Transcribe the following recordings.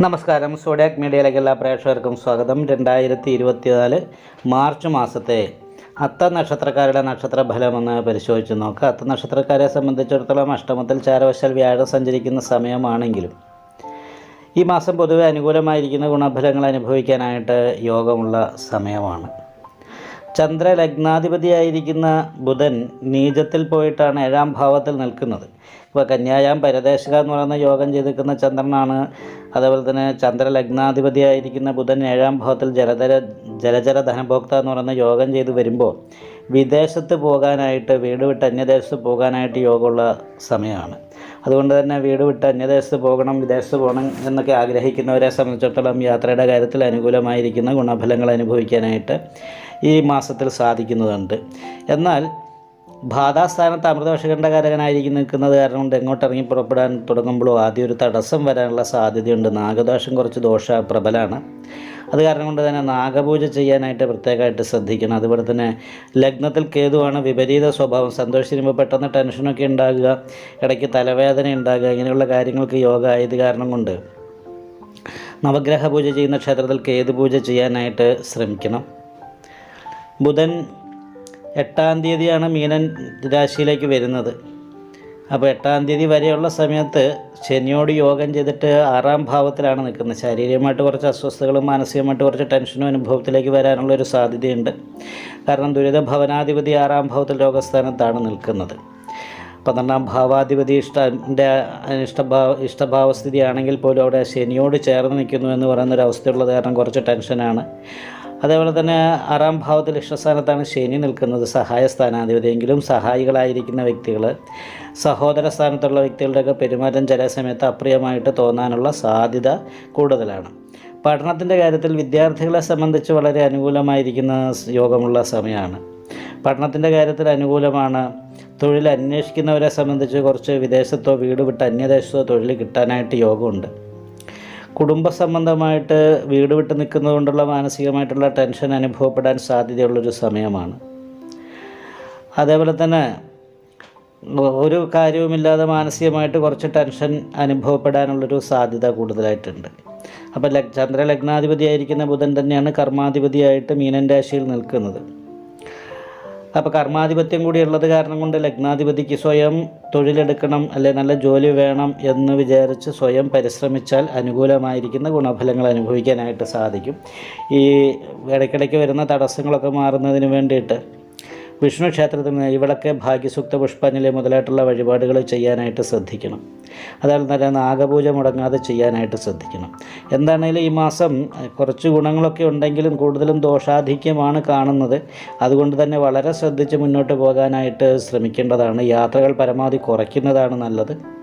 നമസ്കാരം. സോഡിയാക് മീഡിയയിലേക്ക് എല്ലാ പ്രേക്ഷകർക്കും സ്വാഗതം. രണ്ടായിരത്തി ഇരുപത്തിനാല് മാർച്ച് മാസത്തെ അത്ത നക്ഷത്രക്കാരുടെ നക്ഷത്ര ഫലമെന്ന് പരിശോധിച്ച് നോക്കാം. അത്ത നക്ഷത്രക്കാരെ സംബന്ധിച്ചിടത്തോളം അഷ്ടമത്തിൽ ചാരവശാൽ വ്യാഴം സഞ്ചരിക്കുന്ന സമയമാണെങ്കിലും ഈ മാസം പൊതുവെ അനുകൂലമായിരിക്കുന്ന ഗുണഫലങ്ങൾ അനുഭവിക്കാനായിട്ട് യോഗമുള്ള സമയമാണ്. ചന്ദ്രലഗ്നാധിപതിയായിരിക്കുന്ന ബുധൻ നീചത്തിൽ പോയിട്ടാണ് ഏഴാം ഭാവത്തിൽ നിൽക്കുന്നത്. ഇപ്പോൾ കന്യായാം പരദേശക എന്ന് പറയുന്ന യോഗം ചെയ്തിരിക്കുന്ന ചന്ദ്രനാണ്. അതേപോലെ തന്നെ ചന്ദ്രലഗ്നാധിപതിയായിരിക്കുന്ന ബുധൻ ഏഴാം ഭാവത്തിൽ ജലധര ജലചര ധനഭോക്ത എന്ന് പറയുന്ന യോഗം ചെയ്ത് വരുമ്പോൾ വിദേശത്ത് പോകാനായിട്ട് വീട് വിട്ട് അന്യദേശത്ത് പോകാനായിട്ട് യോഗമുള്ള സമയമാണ്. അതുകൊണ്ട് തന്നെ വീട് വിട്ട് അന്യദേശത്ത് പോകണം വിദേശത്ത് പോകണം എന്നൊക്കെ ആഗ്രഹിക്കുന്നവരെ സംബന്ധിച്ചിടത്തോളം യാത്രയുടെ കാര്യത്തിൽ അനുകൂലമായിരിക്കുന്ന ഗുണഫലങ്ങൾ അനുഭവിക്കാനായിട്ട് ഈ മാസത്തിൽ സാധിക്കുന്നതുണ്ട്. എന്നാൽ ബാധാസ്ഥാനത്ത് അമൃതവർഷകണ്ഠകാരകനായിരിക്കും നിൽക്കുന്നത് കാരണം കൊണ്ട് എങ്ങോട്ടിറങ്ങി പുറപ്പെടാൻ തുടങ്ങുമ്പോഴോ ആദ്യം ഒരു തടസ്സം വരാനുള്ള സാധ്യതയുണ്ട്. നാഗദോഷം കുറച്ച് ദോഷ പ്രബലമാണ് അത് കാരണം കൊണ്ട് തന്നെ നാഗപൂജ ചെയ്യാനായിട്ട് പ്രത്യേകമായിട്ട് ശ്രദ്ധിക്കണം. അതുപോലെ തന്നെ ലഗ്നത്തിൽ കേതുവാണ് വിപരീത സ്വഭാവം. സന്തോഷിച്ചിരുമ്പോൾ പെട്ടെന്ന് ടെൻഷനൊക്കെ ഉണ്ടാകുക ഇടയ്ക്ക് തലവേദന ഉണ്ടാകുക ഇങ്ങനെയുള്ള കാര്യങ്ങൾക്ക് യോഗ ആയത് കാരണം കൊണ്ട് നവഗ്രഹ പൂജ ചെയ്യുന്ന ക്ഷേത്രത്തിൽ കേതു പൂജ ചെയ്യാനായിട്ട് ശ്രമിക്കണം. ബുധൻ എട്ടാം തീയതിയാണ് മീനൻ രാശിയിലേക്ക് വരുന്നത്. അപ്പോൾ എട്ടാം തീയതി വരെയുള്ള സമയത്ത് ശനിയോട് യോഗം ചെയ്തിട്ട് ആറാം ഭാവത്തിലാണ് നിൽക്കുന്നത്. ശാരീരികമായിട്ട് കുറച്ച് അസ്വസ്ഥതകളും മാനസികമായിട്ട് കുറച്ച് ടെൻഷനും അനുഭവത്തിലേക്ക് വരാനുള്ള ഒരു സാധ്യതയുണ്ട്. കാരണം ദുരിത ഭവനാധിപതി ആറാം ഭാവത്തിൽ രോഗസ്ഥാനത്താണ് നിൽക്കുന്നത്. പന്ത്രണ്ടാം ഭാവാധിപതി ഇഷ്ടന്റെ ഇഷ്ടഭാവ ഇഷ്ടഭാവസ്ഥിതിയാണെങ്കിൽ പോലും അവിടെ ശനിയോട് ചേർന്ന് നിൽക്കുന്നു എന്ന് പറയുന്ന ഒരു അവസ്ഥയുള്ളത് കാരണം കുറച്ച് ടെൻഷനാണ്. അതേപോലെ തന്നെ ആറാം ഭാവത്തിൽ ഇഷ്ടസ്ഥാനത്താണ് ശനി നിൽക്കുന്നത്. സഹായ സ്ഥാനാധിപതിയെങ്കിലും സഹായികളായിരിക്കുന്ന വ്യക്തികൾ സഹോദര സ്ഥാനത്തുള്ള വ്യക്തികളുടെയൊക്കെ പെരുമാറ്റം ചില സമയത്ത് അപ്രിയമായിട്ട് തോന്നാനുള്ള സാധ്യത കൂടുതലാണ്. പഠനത്തിന്റെ കാര്യത്തിൽ വിദ്യാർത്ഥികളെ സംബന്ധിച്ച് വളരെ അനുകൂലമായിരിക്കുന്ന യോഗമുള്ള സമയമാണ്. പഠനത്തിന്റെ കാര്യത്തിൽ അനുകൂലമാണ്. തൊഴിൽ അന്വേഷിക്കുന്നവരെ സംബന്ധിച്ച് കുറച്ച് വിദേശത്തോ വീട് വിട്ട് അന്യദേശത്തോ തൊഴിൽ കിട്ടാനായിട്ട് യോഗമുണ്ട്. കുടുംബ സംബന്ധമായിട്ട് വീട് വിട്ട് നിൽക്കുന്നത് കൊണ്ടുള്ള മാനസികമായിട്ടുള്ള ടെൻഷൻ അനുഭവപ്പെടാൻ സാധ്യതയുള്ളൊരു സമയമാണ്. അതേപോലെ തന്നെ ഒരു കാര്യവുമില്ലാതെ മാനസികമായിട്ട് കുറച്ച് ടെൻഷൻ അനുഭവപ്പെടാനുള്ളൊരു സാധ്യത കൂടുതലായിട്ടുണ്ട്. അപ്പോൾ ചന്ദ്ര ലഗ്നാധിപതിയായിരിക്കുന്ന ബുധൻ തന്നെയാണ് കർമാധിപതിയായിട്ട് മീനൻ രാശിയിൽ നിൽക്കുന്നത്. അപ്പോൾ കർമാധിപത്യം കൂടി ഉള്ളത് കാരണം കൊണ്ട് ലഗ്നാധിപതിക്ക് സ്വയം തൊഴിലെടുക്കണം അല്ലെ നല്ല ജോലി വേണം എന്ന് വിചാരിച്ച് സ്വയം പരിശ്രമിച്ചാൽ അനുകൂലമായിരിക്കുന്ന ഗുണഫലങ്ങൾ അനുഭവിക്കാനായിട്ട് സാധിക്കും. ഈ ഇടയ്ക്കിടയ്ക്ക് വരുന്ന തടസ്സങ്ങളൊക്കെ മാറുന്നതിന് വേണ്ടിയിട്ട് വിഷ്ണു ക്ഷേത്രത്തിൽ ഇവിടൊക്കെ ഭാഗ്യസൂക്ത പുഷ്പാഞ്ജലി മുതലായിട്ടുള്ള വഴിപാടുകൾ ചെയ്യാനായിട്ട് ശ്രദ്ധിക്കണം. അതുപോലെ തന്നെ നാഗപൂജ മുടങ്ങാതെ ചെയ്യാനായിട്ട് ശ്രദ്ധിക്കണം. എന്താണേലും ഈ മാസം കുറച്ച് ഗുണങ്ങളൊക്കെ ഉണ്ടെങ്കിലും കൂടുതലും ദോഷാധിക്യമാണ് കാണുന്നത്. അതുകൊണ്ട് തന്നെ വളരെ ശ്രദ്ധിച്ച് മുന്നോട്ട് പോകാനായിട്ട് ശ്രമിക്കേണ്ടതാണ്. യാത്രകൾ പരമാവധി കുറയ്ക്കുന്നതാണ് നല്ലത്.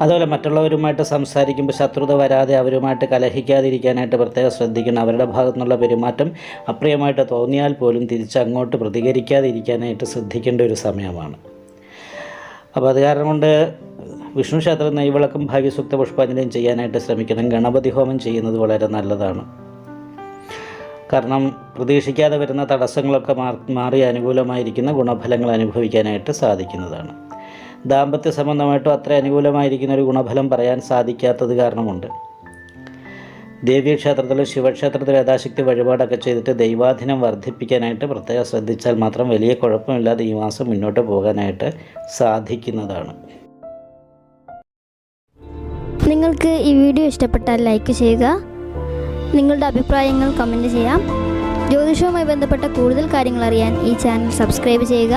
അതുപോലെ മറ്റുള്ളവരുമായിട്ട് സംസാരിക്കുമ്പോൾ ശത്രുത വരാതെ അവരുമായിട്ട് കലഹിക്കാതിരിക്കാനായിട്ട് പ്രത്യേകം ശ്രദ്ധിക്കണം. അവരുടെ ഭാഗത്തു നിന്നുള്ള പെരുമാറ്റം അപ്രിയമായിട്ട് തോന്നിയാൽ പോലും തിരിച്ചങ്ങോട്ട് പ്രതികരിക്കാതിരിക്കാനായിട്ട് ശ്രദ്ധിക്കേണ്ട ഒരു സമയമാണ്. അപ്പോൾ അത് കാരണം കൊണ്ട് വിഷ്ണു ക്ഷേത്ര നെയ്വിളക്കും ഭാഗ്യസൂക്ത പുഷ്പാഞ്ജലിയും ചെയ്യാനായിട്ട് ശ്രമിക്കണം. ഗണപതി ഹോമം ചെയ്യുന്നത് വളരെ നല്ലതാണ്. കാരണം പ്രതീക്ഷിക്കാതെ വരുന്ന തടസ്സങ്ങളൊക്കെ മാറി അനുകൂലമായിരിക്കുന്ന ഗുണഫലങ്ങൾ അനുഭവിക്കാനായിട്ട് സാധിക്കുന്നതാണ്. ദാമ്പത്യ സംബന്ധമായിട്ടോ അത്ര അനുകൂലമായിരിക്കുന്ന ഒരു ഗുണഫലം പറയാൻ സാധിക്കാത്തത് കാരണമുണ്ട്. ദേവീക്ഷേത്രത്തിലും ശിവക്ഷേത്രത്തിലും യഥാശക്തി വഴിപാടൊക്കെ ചെയ്തിട്ട് ദൈവാധീനം വർദ്ധിപ്പിക്കാനായിട്ട് പ്രത്യേകം ശ്രദ്ധിച്ചാൽ മാത്രം വലിയ കുഴപ്പമില്ലാതെ ഈ മാസം മുന്നോട്ട് പോകാനായിട്ട് സാധിക്കുന്നതാണ്. നിങ്ങൾക്ക് ഈ വീഡിയോ ഇഷ്ടപ്പെട്ടാൽ ലൈക്ക് ചെയ്യുക. നിങ്ങളുടെ അഭിപ്രായങ്ങൾ കമന്റ് ചെയ്യാം. ജ്യോതിഷവുമായി ബന്ധപ്പെട്ട കൂടുതൽ കാര്യങ്ങൾ അറിയാൻ ഈ ചാനൽ സബ്സ്ക്രൈബ് ചെയ്യുക.